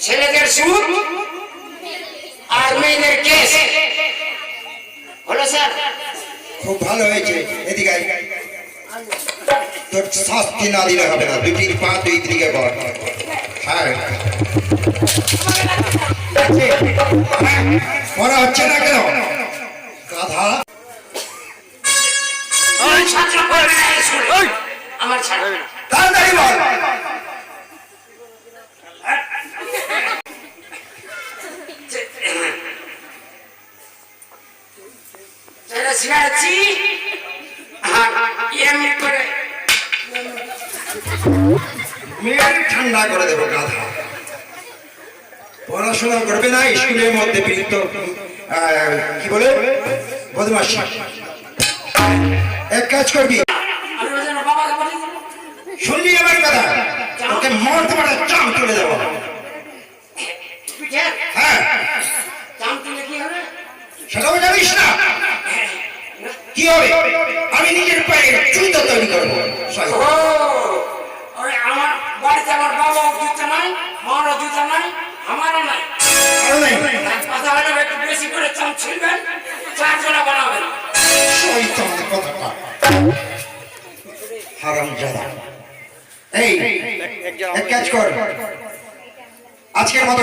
ছেলেদের সুদ আর মেয়েদের কেস হলো স্যার? খুব ভালো হয়েছে। এদিকে তোর শাস্তি না দিলে হবে না। দুটি পা দুই দিকে কর হ্যাঁ করা হচ্ছে না কেন? গাধা। আমার ছাড়বে যারা শিখাচ্ছি এমনি করে। মেয়ের ঠান্ডা করে দেবো গাধা। পড়াশোনা করবে না স্কুলের মধ্যে বৃত্ত কি বলে? বদমাসি এক কাজ করবি। শুনলি আমার কথা? তোকে মরতে পারে চাম তুলে দেবো পিঠে হ্যাঁ চাম তুলে কি হবে সেটাও জানিস না কি হবে? আমি নিজের পায়ে জুতো তৈরি করব। সবাই। ও ওই আমার বাড়িতে আমার বাবাও জুতা নাই মারও জুতা নাই আমারও নাই। কথা হলে একটু বেশি করে চাম ছিলবেন চার জনা বানাবেন। শয়তান কথাটা। এই এক কাজ কর। আজকের মতো